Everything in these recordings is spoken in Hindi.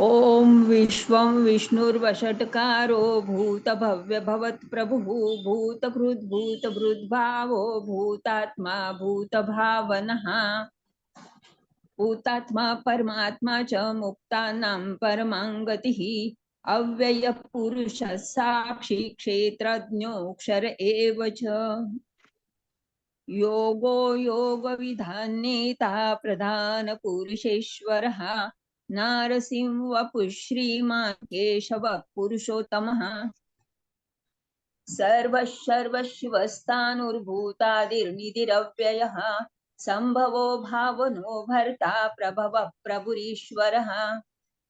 ॐ विश्वं विष्णुर्वषट्कारो भूतभव्यभवत्प्रभुः भूतकृद्भूतभृद्भावो भूतात्मा भूतभावनः। भूतात्मा परमात्मा च मुक्तानां परमां गतिः। अव्ययः पुरुषः साक्षी क्षेत्रज्ञोऽक्षर एव च। योगो योगविधानेता प्रधानपुरुषेश्वरः। नारसिंहवपुः श्रीमान् केशवः पुरुषोत्तमः सर्वः सर्वशिवस्तानुर्भूतादिर्निधिरव्ययः सम्भवो भावनो भर्ता प्रभवः प्रभुरीश्वरः।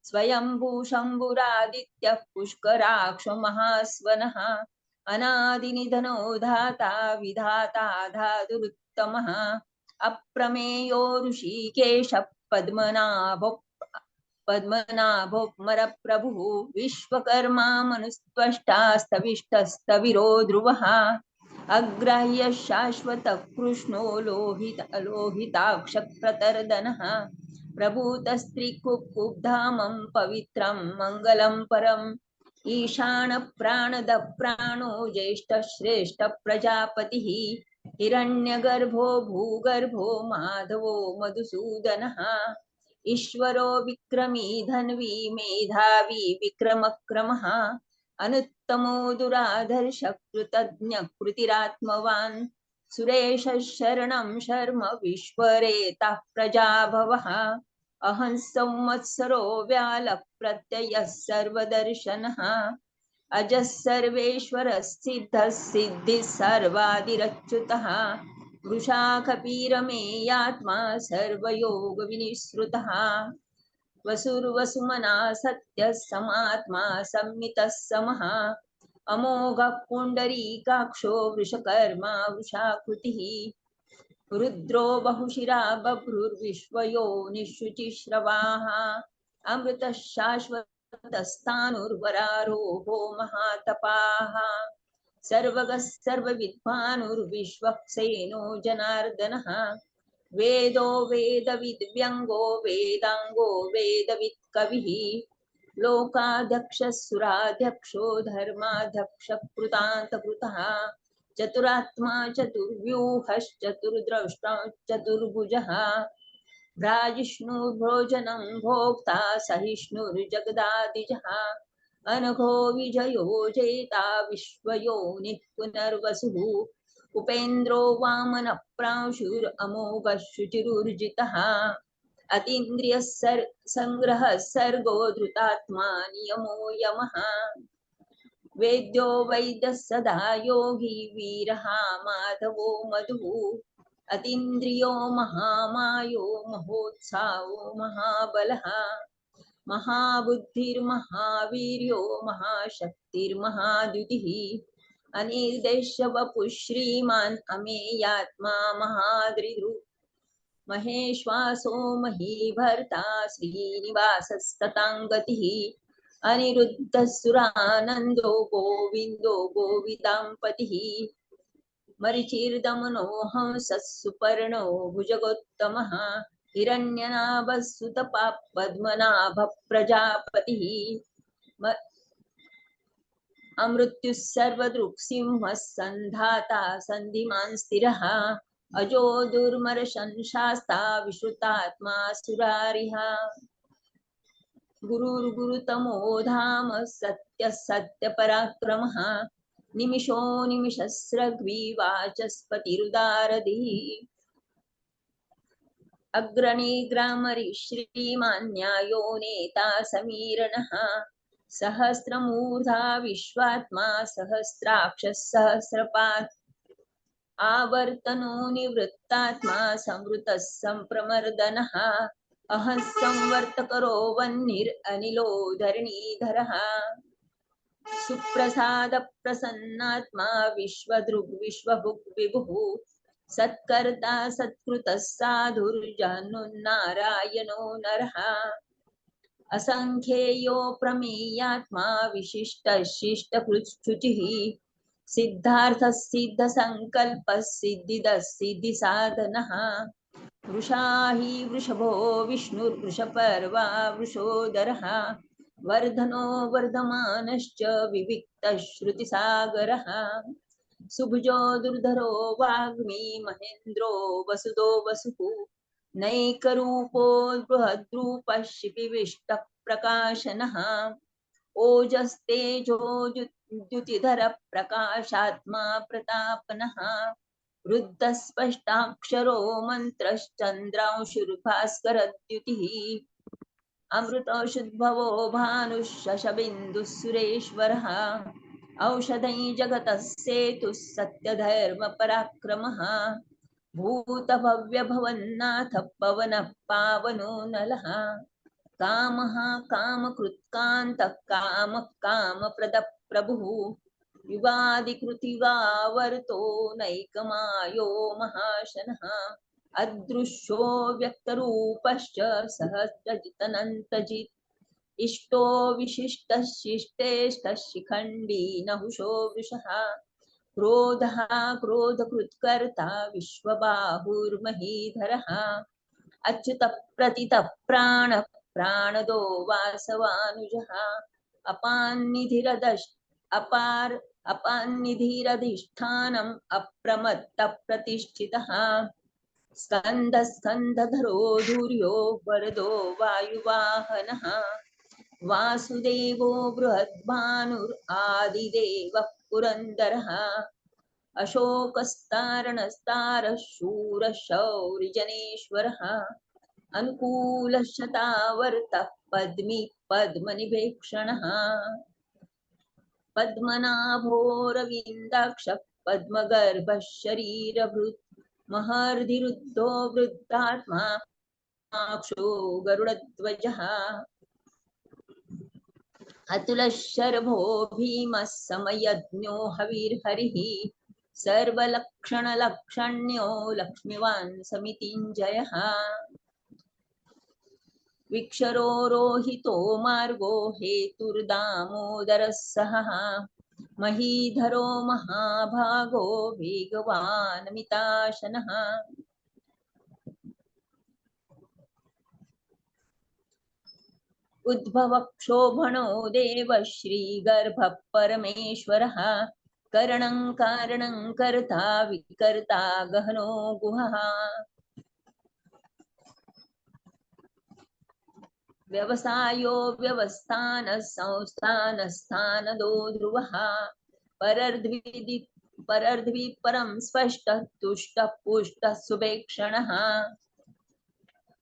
स्वयम्भू शम्भुरादित्यः पुष्कराक्षो महास्वनः, अनादिनिधनो धाता विधाता धातुरुत्तमः। अप्रमेयो ऋषिकेश पद्मनाभो पद्मनाभोमरप्रभुः विश्वकर्मा मनुस्त्वष्टास्तविष्टस्तविरो ध्रुवः अग्राह्य शाश्वतः कृष्णो लोहित लोहिताक्षप्रतर्दनः प्रभूतस्त्रिकुक्कुब्धामं पवित्रं मङ्गलं परम् ईशानप्राणद प्राणो ज्येष्ठश्रेष्ठप्रजापतिः हिरण्यगर्भो भूगर्भो माधवो मधुसूदनः ईश्वरो विक्रमी धन्वी मेधावी विक्रमक्रमः अनुत्तमो दुराधर्ष कृतज्ञ कृतिरात्मवान् सुरेशः शरणं शर्म विश्वरेतः प्रजाभवः। अहं संवत्सरो व्यालप्रत्ययः सर्वदर्शनः। अजः सिद्धः सिद्धिः सर्वादिरच्युतः। वृषाखपीरमेयात्मा सर्वयोगविनिःसृतः। वसुर्वसुमना सत्यः समात्मा संमितः समः। अमोघः पुण्डरीकाक्षो वृषकर्मा वृषाकृतिः। रुद्रो बहुशिरा बभ्रुर्विश्वयो निःशुचिश्रवाः। अमृतः शाश्वतस्थाणुर्वरारोहो महातपाः। सर्वगः सर्वविद्वानुर्विश्वक्सेनो जनार्दनः। वेदो वेदविद्व्यङ्गो वेदाङ्गो वेदवित् कविः लोकाध्यक्षः सुराध्यक्षो धर्माध्यक्षः चतुरात्मा चतुर्व्यूहश्चतुर्द्रष्टा चतुर्भुजः। भ्राजिष्णुर्भोजनं भोक्ता सहिष्णुर्जगदादिजः। अनघो विजयो जेता विश्वयोनिः पुनर्वसुः। उपेन्द्रो वामनप्रांशुरमोघः शुचिरुर्जितः अतीन्द्रियः सर् सङ्ग्रहः सर्गो धृतात्मा नियमो यमः। वेद्यो वैद्यः सदा योगी वीरः माधवो मधुः। अतीन्द्रियो महामायो महोत्साहो महाबलः। महाबुद्धिर्महावीर्यो, महाशक्तिर्महाद्युतिः। अनिर्देश्यवपुः श्रीमान् अमेयात्मा महादृदु महेश्वासो महीभर्ता श्रीनिवासस्तताङ्गतिः। अनिरुद्धसुरानन्दो गोविन्दो गोविदाम्पतिः मरिचिर्दमनो हंसः सुपर्णो भुजगोत्तमः। हिरण्यनाभः सुतपा पद्मनाभः प्रजापतिः अमृत्युः सर्वदृक्सिंहः सन्धाता सन्धिमान् स्थिरः। अजो दुर्मरशंशास्ता विश्रुतात्मा सुरारिः गुरुर्गुरुतमो धाम सत्य सत्य सत्यपराक्रमः निमिषो निमिषस्रग्विवाचस्पतिरुदारधिः अग्रणी ग्रामरि श्रीमान्यायो नेता समीरणः सहस्रमूर्धा विश्वात्मा सहस्राक्षः सहस्रपात् आवर्तनो निवृत्तात्मा संवृतः सम्प्रमर्दनः अहः संवर्तकरो वह्निरनिलो धरणीधरः, सुप्रसादप्रसन्नात्मा विश्वदृग्विश्वभुग् विभुः सत्कर्ता सत्कृत सत्कृतः साधुर्जानुन्नारायणो नरः। असङ्ख्येयो प्रमेयात्मा विशिष्टः शिष्टकृच्छुचिः। सिद्धार्थः सिद्धसङ्कल्पः सिद्धिदः सिद्धिसाधनः। वृषा हि वृषभो विष्णुर्वृषपर्वा वृषोदरः। वर्धनो वर्धमानश्च विविक्तः श्रुतिसागरः। सुभुजो दुर्धरो वाग्मी महेन्द्रो वसुदो वसुः नैकरूपो प्रकाशनः ओजस्तेजो द्युतिधर प्रकाशात्मा प्रतापनः। वृद्धस्पष्टाक्षरो मन्त्रश्चन्द्रांशुर्भास्करद्युतिः। अमृतोषुद्भवो भानुः शशबिन्दुः सुरेश्वरः औषधै जगतः सेतुः सत्यधर्मपराक्रमः भूतभव्यभवन्नाथ पवनः पावनो नलः कामः कामकृत्कान्तः कामः कामप्रदः प्रभुः युगादिकृतिवावर्तो नैकमायो महाशनः अदृश्यो व्यक्तरूपश्च सहस्रजितनन्तजित् इष्टो विशिष्टः शिष्टेष्टः शिखण्डी नहुषो वृषः। क्रोधः क्रोधकृत्कर्ता विश्वबाहुर्महीधरः। अच्युतः प्रतितः प्राणः प्राणदो वासवानुजः। अपान्निधिरदश् अपार अपान्निधिरधिष्ठानम् अप्रमत्तप्रतिष्ठितः। स्कन्धः स्कन्धधरो धुर्यो वरदो वायुवाहनः। वासुदेवो बृहद्भानुर् आदिदेवः पुरन्दरः। अशोकस्तारणस्तारः शूरः शौरिजनेश्वरः अनुकूलः शतावर्तः पद्मी पद्मनिभेक्षणः। पद्मनाभोरविन्दाक्षः पद्मगर्भः शरीरभृत् महर्धिरुद्धो वृद्धात्मा गरुडध्वजः। अतुलः शर्भो भीमः समयज्ञो हविर्हरिः सर्वलक्षणलक्षण्यो लक्ष्मीवान् समितिञ्जयः विक्षरो रोहितो मार्गो हेतुर्दामोदरः सहः महीधरो महाभागो वेगवान् उद्भवक्षोभणो देवः श्रीगर्भः परमेश्वरः करणं कारणं कर्ता विकर्ता गहनो गुहः। व्यवसायो व्यवस्थानः संस्थानस्थानदो ध्रुवः। परर्द्विदि परर्द्वि परं स्पष्टः, तुष्टः, पुष्टः सुभेक्षणः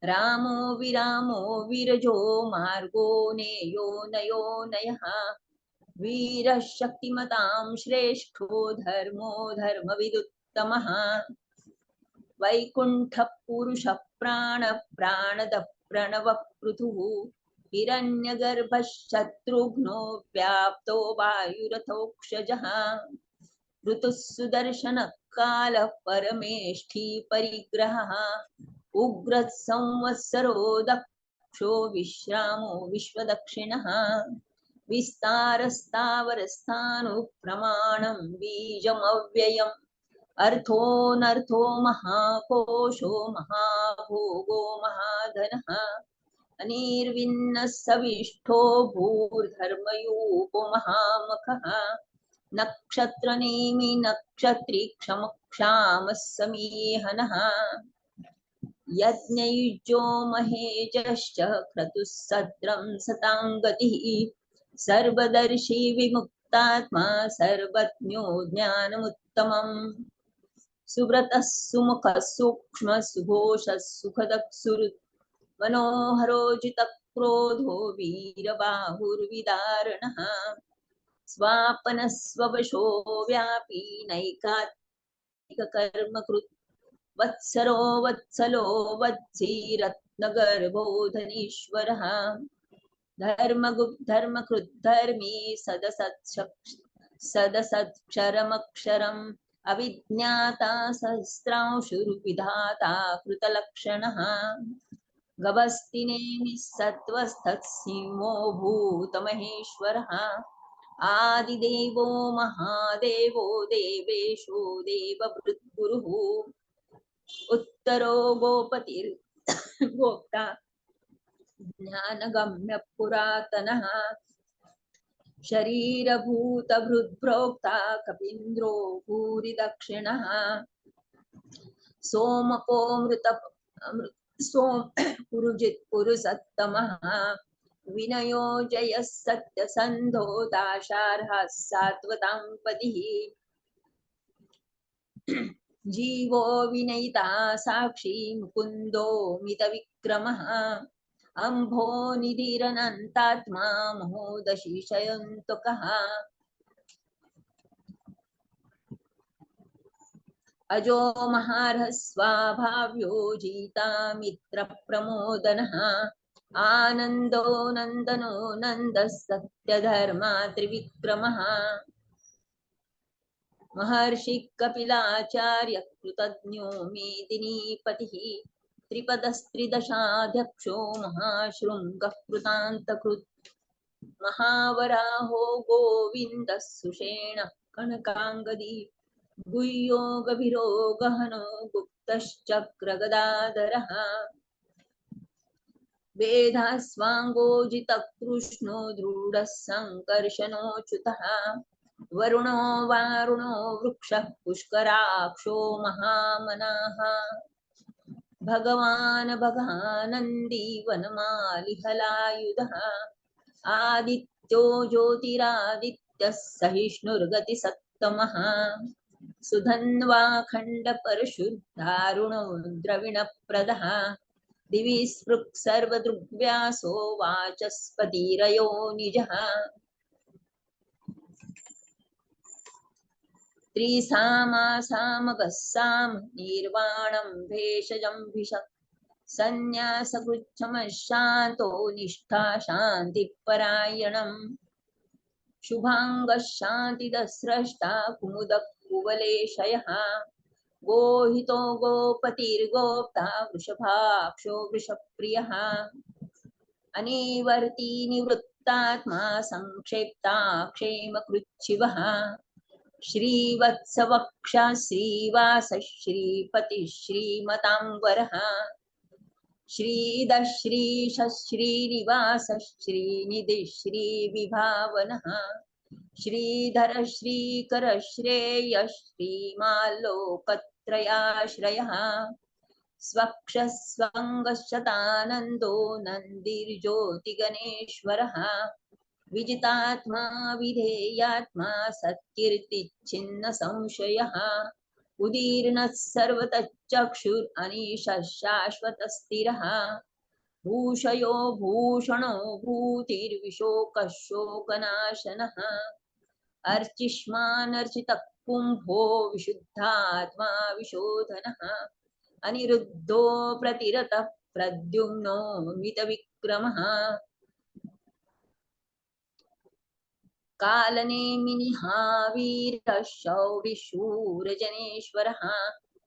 रामो विरामो विरजो मार्गो नेयो नयो नयः। वीरः शक्तिमतां श्रेष्ठो धर्मो धर्मविदुत्तमः। वैकुण्ठः पुरुषः प्राणः प्राणदः प्रणवः पृथुः हिरण्यगर्भः शत्रुघ्नो व्याप्तो वायुरथोक्षजः। ऋतुः सुदर्शनः परमेष्ठी परिग्रहः। उग्रः संवत्सरो दक्षो विश्रामो विश्वदक्षिणः। विस्तारस्तावरस्थाणुः प्रमाणं बीजमव्ययम् अर्थोऽनर्थो महाकोशो महाभोगो महाधनः। अनिर्विन्नः सविष्ठो भूर्धर्मयूपो महामखः। नक्षत्रनेमि नक्षत्री क्षमक्षामः समीहनः। यज्ञयुजो महेजश्च क्रतुः सद्रं सतां गतिः। सर्वदर्शी विमुक्तात्मा, सर्वज्ञो ज्ञानमुत्तमम्। सुव्रतः सुमुखः सूक्ष्मः, सुघोषः सुखदः सुहृत् मनोहरोजितक्रोधो वीरबाहुर्विदारणः। स्वापनः स्ववशो व्यापी नैकात्मिककर्मकृत् वत्सरो वत्सलो वत्सीरत्नगर्भो धनीश्वरः धर्मगुप् धर्मकृद्धर्मी सदसत्क्षक्ष सदसत्क्षरमक्षरम् अविज्ञाता सहस्रांशुर्विधाता कृतलक्षणः। गभस्तिनेमिः सत्त्वस्थत्सिंहो भूतमहेश्वरः। आदिदेवो महादेवो देवेशो देवभृद्गुरुः। उत्तरो गोपतिर् गोप्ता। ज्ञानगम्य पुरातनः। शरीरभूतभृद्भ्रोक्ता कपीन्द्रो भूरिदक्षिणः सोमपो मृत सोम पुरुजित् पुरुसत्तमः विनयो जयः सत्यसन्धो दाशार्हः सात्वतां पतिः जीवो विनयिता साक्षी मुकुन्दो मितविक्रमः। अम्भो निधिरनन्तात्मा महोदशिशयन्तुकः अजो महारस्वाभाव्यो जिता मित्रप्रमोदनः। आनन्दो नन्दनो नन्दः सत्यधर्मा त्रिविक्रमः। महर्षि कपिलाचार्य कृतज्ञो मेदिनीपतिः त्रिपदस्त्रिदशाध्यक्षो महाशृङ्गः कृतान्तकृत्। महावराहो गोविन्दः सुषेणः कनकाङ्गदी। गुह्यो गुप्तश्चक्रगदाधरः। वेदास्वाङ्गोजितकृष्णो दृढः सङ्कर्षणोच्युतः वरुणो वारुणो वृक्षः पुष्कराक्षो महामनाः। भगवान् भगानन्दी वनमालिहलायुधः आदित्यो ज्योतिरादित्यः सहिष्णुर्गतिसत्तमः। सुधन्वा खण्डपरशुद्धारुणो द्रविणप्रदः दिवि स्पृक् सर्वदृग्व्यासो वाचस्पतिरयो निजः। त्रिसामासामगः साम निर्वाणं भेषजं भिषक्। सन्न्यासकृच्छमशान्तो निष्ठा शान्तिपरायणम्। शुभाङ्गः शान्तिदस्रष्टा कुमुदः कुवलेशयः गोहितो गोपतिर्गोप्ता वृषभाक्षो वृषप्रियः। अनिवर्ती निवृत्तात्मा संक्षेप्ता, क्षेमकृच्छिवः। श्रीवत्सवक्षा श्रीवास श्रीपतिः श्रीमताम्बरः श्रीदश्रीश श्रीनिवास श्रीनिधि श्रीविभावनः श्रीधर श्रीकर श्रेय श्रीमाल्लोकत्रयाश्रयः स्वक्षस्वङ्गशतानन्दो नन्दिर्ज्योतिगणेश्वरः। विजितात्मा विधेयात्मा संशयः। उदीर्णः सर्वतश्चक्षुर् अनीशः शाश्वतस्थिरः। भूषयो भूषणो भूतिर्विशोकः शोकनाशनः अर्चिष्मानर्चितः कुम्भो विशुद्धात्मा विशोधनः। अनिरुद्धो प्रतिरतः प्रद्युम्नो मितविक्रमः। कालनेमिनिहावीरः शौरिशूरजनेश्वरः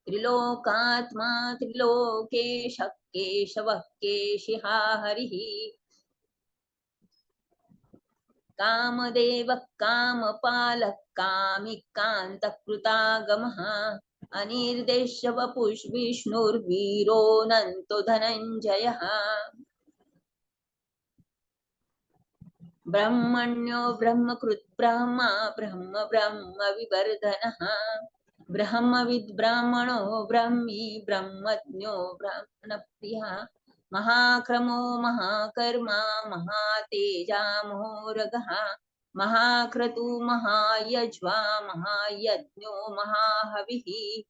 त्रिलोकात्मा त्रिलोकेश केशवः केशिहा हरिः। कामदेवः कामपालः कामिकान्तकृतागमः अनिर्देशवपुष्विष्णुर्वीरोऽनन्तो धनञ्जयः ब्रह्मण्यो ब्रह्मकृत् ब्रह्मा, ब्रह्म ब्रह्म विवर्धनः, ब्रह्मविद् ब्राह्मणो ब्रह्मी, ब्रह्मज्ञो ब्रह्मणप्रियः, महाक्रमो महाकर्मा, महातेजा महाक्रतु महायज्वा, महायज्ञो महाहविः।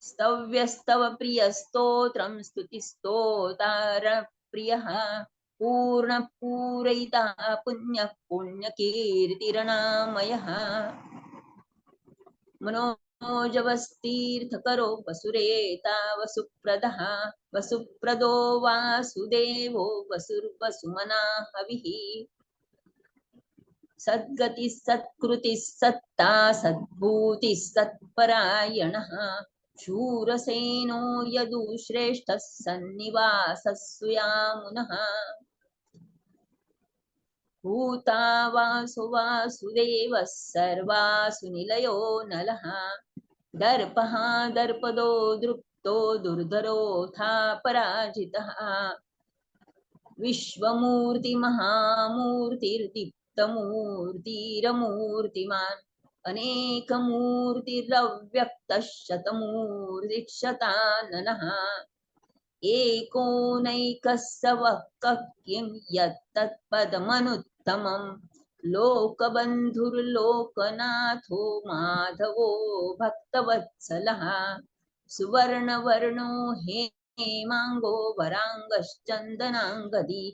स्तव्यस्तव प्रियस्तोत्रं स्तुतिस्तोतारप्रियः। पूर्णः पूरयिता पुण्यः पुण्यकीर्तिरणामयः मनोजवस्तीर्थकरो वसुरेता वसुप्रदः वसुप्रदो वासुदेवो वसुर्वसुमना हविः। सद्गतिः सत्कृतिः सत्ता सद्भूतिः सत्परायणः, शूरसेनो यदुश्रेष्ठः सन्निवासः सुयामुनः भूता वासु वासुदेवः सर्वासु निलयो नलः। दर्पः दर्पदो दृप्तो दुर्धरोऽथा पराजितः। विश्वमूर्तिमहामूर्तिर्दीप्तमूर्तिरमूर्तिमान्। अनेकमूर्तिरव्यक्तः शतमूर्तिशताननः एको नैकः स यत्तत्पदमनुत्तमम् लोकबन्धुर्लोकनाथो माधवो भक्तवत्सलः सुवर्णवर्णो हेमाङ्गो वराङ्गश्चन्दनाङ्गदी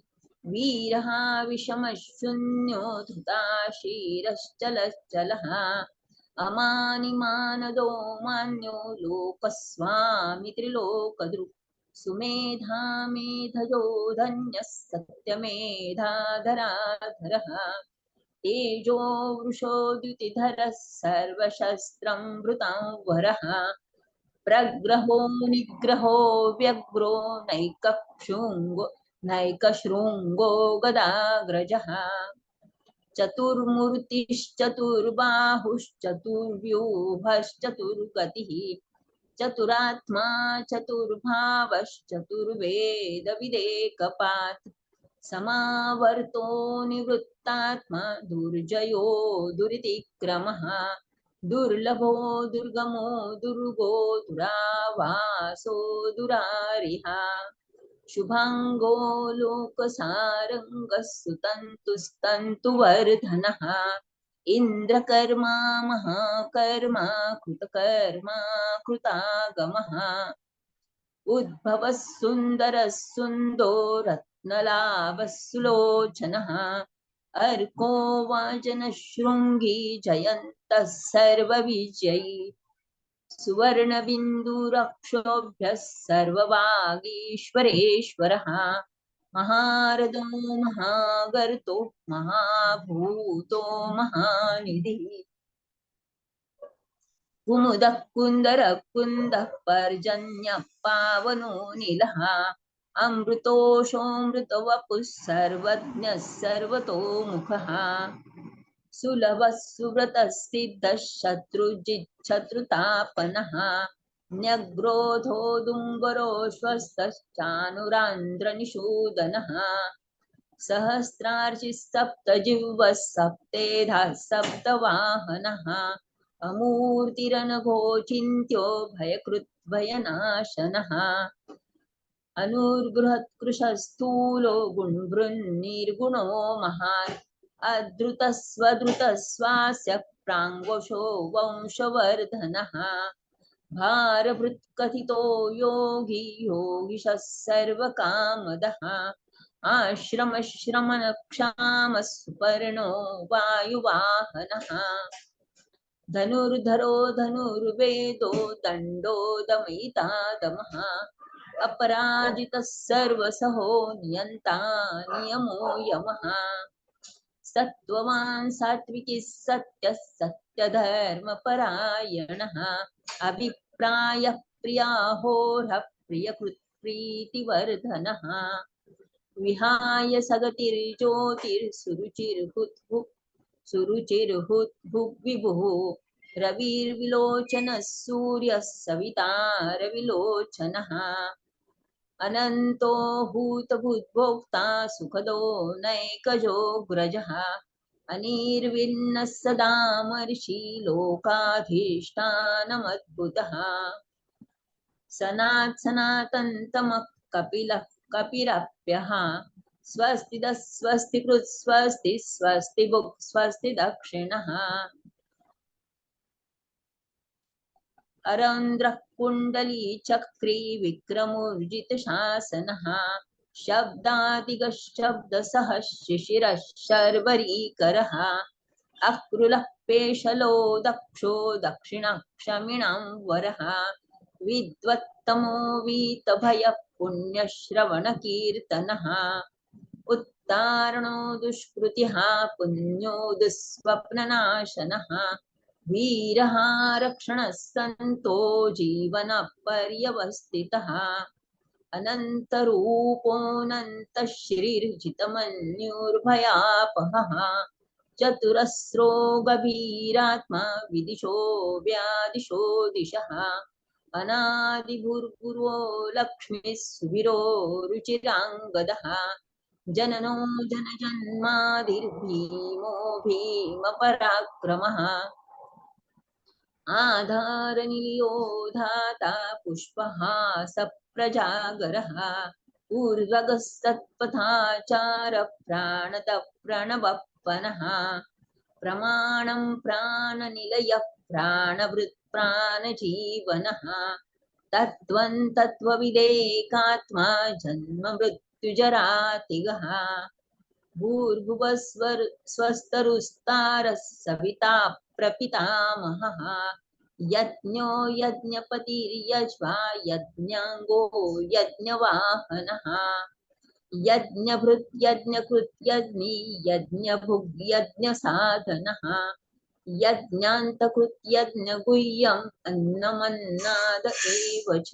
वीरः विषमशून्यो धृताशीरश्चलश्चलः अमानिमानदो मान्यो लोकस्वामि त्रिलोकदृक् सुमेधा मेधयो धन्यः सत्यमेधाधराधरः तेजो वृषो द्युतिधरः सर्वशस्त्रं भृतां वरः। प्रग्रहो निग्रहो व्यग्रो नैकशृङ्गो नैकशृङ्गो गदाग्रजः। चतुर्मूर्तिश्चतुर्बाहुश्चतुर्व्यूहश्चतुर्गतिः। चतुरात्मा चतुर्भावश्चतुर्वेदविदेकपात् समावर्तो निवृत्तात्मा दुर्जयो दुरितिक्रमः। दुर्लभो दुर्गमो दुर्गो दुरावासो दुरारिहा। शुभाङ्गो लोकसारङ्गः सुतन्तुस्तन्तुवर्धनः इन्द्रकर्मा महाकर्मा, कृतकर्मा, कृतागमः। उद्भवः सुन्दरः सुन्दो रत्नलाभः सुलोचनः अर्को वाजनशृङ्गी जयन्तः सर्वविजयी। सुवर्णबिन्दुरक्षोभ्यः सर्ववागीश्वरेश्वरः महारदो महागर्तो महाभूतो महानिधिः. कुमुदः कुन्दरः कुन्दः पर्जन्यः पावनो निलः अमृतोषोऽमृतवपुः सर्वज्ञः सर्वतोमुखः सुलभः सुव्रतः सिद्धः शत्रुजिच्छत्रुतापनः न्यग्रोधो दुङ्गरो श्वस्तश्चानुरान्ध्रनिषूदनः सहस्रार्चिः सप्तजिह्वः सप्तेधाः सप्तवाहनः। अमूर्तिरनघोचिन्त्यो भयकृद्भयनाशनः। अनुर्बृहत्कृशस्थूलो गुण्वृन्निर्गुणो महान्। अधृतस्वधृतस्वास्य प्राङ्वशो वंशवर्धनः। भारभृत्कथितो योगी योगिशः सर्वकामदः। आश्रमश्रमणक्षामः सुपर्णो वायुवाहनः। धनुर्धरो धनुर्वेदो दण्डो दमयिता दमः अपराजितः सर्वसहो नियन्ता नियमो यमः। सत्त्ववान् सात्विकी सत्यः सत्यधर्मपरायणः। अभिप्रायः प्रियाहोरः प्रियकृत्प्रीतिवर्धनः। विहाय सगतिर्ज्योतिर्सुरुचिर्हुद्भुः सुरुचिर्हुद्भुग्विभुः। रविर्विलोचनः सूर्यः सविता रविलोचनः अनन्तो भूतभूद्भोक्ता सुखदो नैकजोऽग्रजः अनिर्विन्नः सदा महर्षि लोकाधीष्ठानमद्भुतः। सनात् सनातन्तमः कपिलः कपिरप्यः स्वस्तिदः स्वस्ति कृत् स्वस्ति स्वस्ति बुक् स्वस्ति दक्षिणः। अरन्ध्रः कुण्डली चक्री विक्रमोर्जितशासनः शब्दादिगशब्दसः शिशिरः शर्वरीकरः अक्रुलः पेशलो दक्षो दक्षिणक्षमिणां वरः विद्वत्तमो वीतभयः पुण्यश्रवणकीर्तनः उत्तारणो दुष्कृतिः पुण्यो दुःस्वप्ननाशनः वीरः रक्षणः सन्तो जीवनपर्यवस्थितः। अनन्तरूपोऽनन्तः श्रीर्जितमन्युर्भयापहः चतुरस्रो गभीरात्मा विदिशो व्यादिशो दिशः। अनादिभूर्भुवो लक्ष्मीः सुवीरो रुचिराङ्गदः। जननो जनजन्मादिर्भीमो भीमपराक्रमः। आधारनिलियो धाता पुष्पहास प्रजागरः ऊर्ध्वगस्तत्पथाचार प्राणतः प्रणवप्पनः प्रमाणं प्राणनिलयः प्राणभृत् प्राणजीवनः तत्त्वं तत्त्वविदेकात्मा जन्म मृत्युजरातिगः भूर्भुवस्वर स्वस्तरुस्तारः सविता प्रपितामहः। यज्ञो यज्ञपतिर्यज्वा यज्ञाङ्गो यज्ञवाहनः। यज्ञभृत् यज्ञकृत् यज्ञी यज्ञभुग्यज्ञसाधनः यज्ञान्तकृत् यज्ञगुह्यम् अन्नमन्नाद एव च।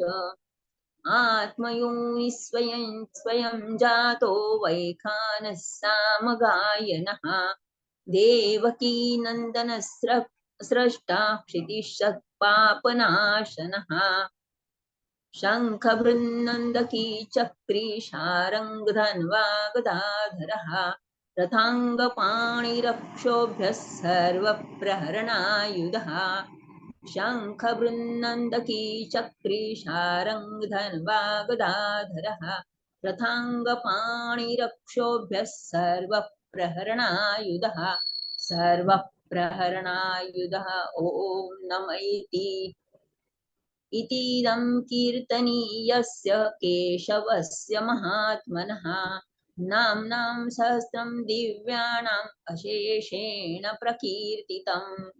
आत्मयोनि स्वयं स्वयं जातो वैखानः सामगायनः देवकी नन्दनस्र स्रष्टा क्षितिशत्पापनाशनः शङ्खभृन्नन्दकी चक्री शारङ्गधन्वागदाधरः। रथाङ्गपाणिरक्षोभ्यः सर्वप्रहरणायुधः। शङ्खबृन्नन्दकी चक्री शारङ्गधन्वागदाधरः रथाङ्गपाणिरक्षोभ्यः सर्वप्रहरणायुधः सर्वप्रहरणायुधः ॐ नम इति इतीदं कीर्तनीयस्य केशवस्य महात्मनः। नाम्नां सहस्रं दिव्याणाम् अशेषेण प्रकीर्तितम्।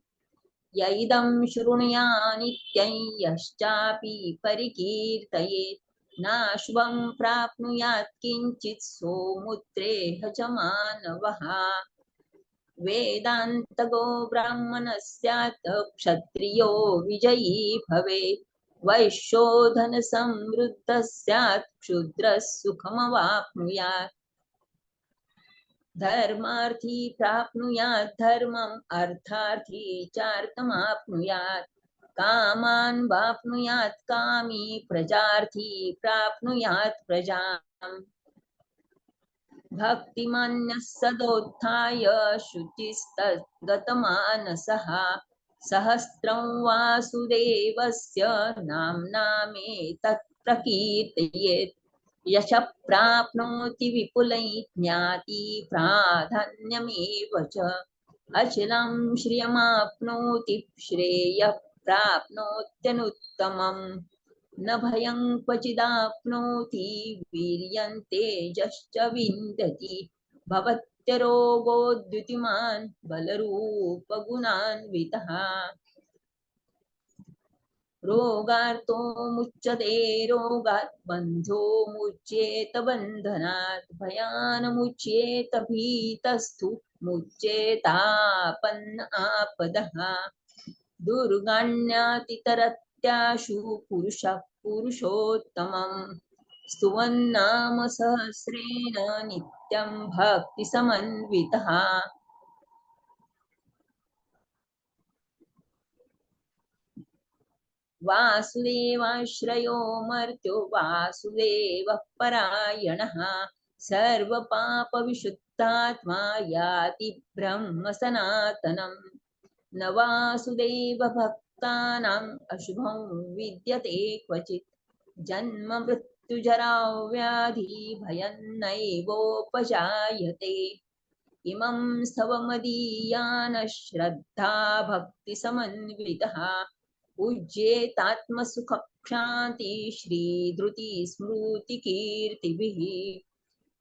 य इदं शृणुया नित्यं यश्चापि परिकीर्तयेत् नाश्वं प्राप्नुयात् किञ्चित् सोमुत्रेह च मानवः। वेदान्तगो ब्राह्मणः क्षत्रियो विजयी भवेत्। वैश्यो धनसमृद्धः स्यात् क्षुद्रः सुखमवाप्नुयात्। धर्मार्थी प्राप्नुयात् धर्मम्, अर्थार्थी चार्थमाप्नुयात्। कामान् वाप्नुयात् कामी, प्रजार्थी प्राप्नुयात् प्रजाम्। भक्तिमान्यः सदोत्थाय शुचिस्तद्गतमानसः। सहस्रं वासुदेवस्य नाम्नामेतत् प्रकीर्तयेत्। यश प्राप्नोति विपुलै ज्ञाति प्राधान्यमेव च। अचिलं श्रियमाप्नोति श्रेयः प्राप्नोत्यनुत्तमम् न भयं क्वचिदाप्नोति वीर्यं तेजश्च विन्दति। भवत्यरोगोद्युतिमान् बलरूपगुणान्वितः। रोगार्तो मुच्यते, रोगात् बन्धो मुच्येत बन्धनात् भयानमुच्येत भीतस्तु मुच्येतापन्न आपदः। दुर्गाण्यातितरत्याशु पुरुषः पुरुषोत्तमम्, स्तुवन्नाम सहस्रेण नित्यं भक्तिसमन्वितः। वासुदेवाश्रयो मर्त्यो वासुदेवः परायणः। सर्वपापविशुद्धात्मा याति ब्रह्म सनातनम्। न वासुदेवभक्तानाम् अशुभं विद्यते क्वचित्। जन्म मृत्युजराव्याधि भयं नैवोपजायते इमं स्तवमदीयानः श्रद्धा भक्तिसमन्वितः पूज्येतात्मसुखक्षान्ति श्रीधृतिस्मृतिकीर्तिभिः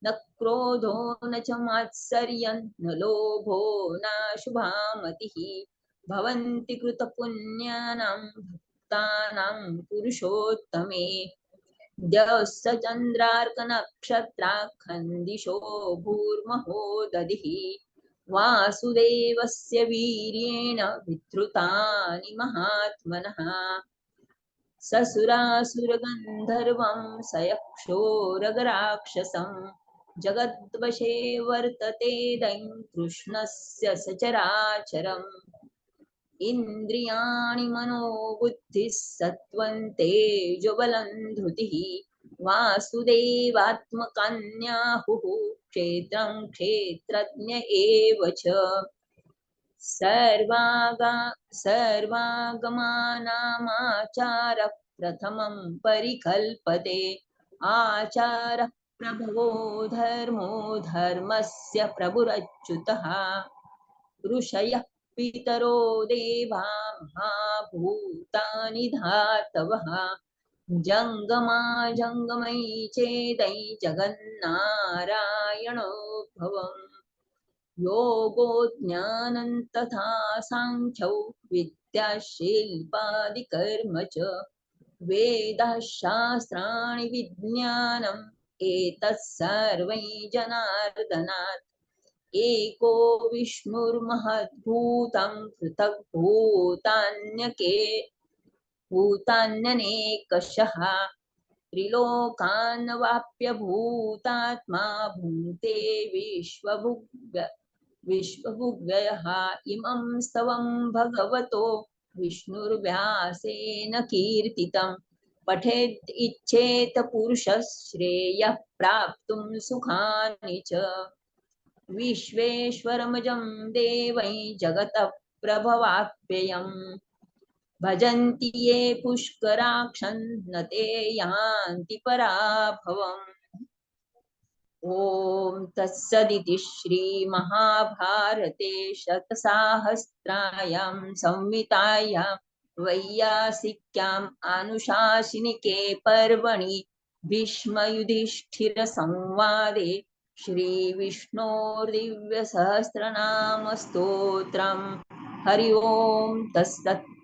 न क्रोधो न च मात्सर्यं, न लोभो नाशुभामतिः भवन्ति कृतपुण्यानां भक्तानां पुरुषोत्तमे। द्यौश्च चन्द्रार्कनक्षत्राखन्दिशो भूर्महो दधिः वासुदेवस्य वीर्येण विधृतानि महात्मनः। ससुरासुरगन्धर्वं स यक्षोरगराक्षसं जगद्वशे वर्तते दैं कृष्णस्य सचराचरम्। इन्द्रियाणि मनोबुद्धिः सत्त्वं तेजोबलं धृतिः। वासुदेवात्मकन्याहुः क्षेत्रं क्षेत्रज्ञ एव च। सर्वागा सर्वागमानामाचारः प्रथमं परिकल्पते। आचारः प्रभवो धर्मो धर्मस्य प्रभुरच्युतः। ऋषयः पितरो देवा, महाभूतानि धातवः। जङ्गमा जङ्गमयि चेदै जगन्नारायणो भवम् योगो ज्ञानं तथा साङ्ख्यौ विद्याशिल्पादिकर्म च। वेदाः शास्त्राणि विज्ञानम् एतत् सर्वै जनार्दनात्। एको विष्णुर्महद्भूतं पृथग्भूतान्यके भूतान्यनेकशः त्रिलोकान् वाप्य भूतात्मा भुङ्क्ते विश्वभुग् विश्वभुग्व्ययः इमं स्तवं भगवतो विष्णुर्व्यासेन कीर्तितं। पठेत् इच्छेत पुरुषः श्रेयः प्राप्तुं सुखानि च। विश्वेश्वरमजं देवै जगतः प्रभवाप्ययम् भजन्ति ये पुष्कराक्षन् न यान्ति पराभवम्। ॐ तत्सदिति श्रीमहाभारते शतसाहस्रायां संहितायां वैयासिक्याम् आनुशासनिके पर्वणि भीष्मयुधिष्ठिरसंवादे श्रीविष्णोर्दिव्यसहस्रनामस्तोत्रम्। हरि ओं तत्सत्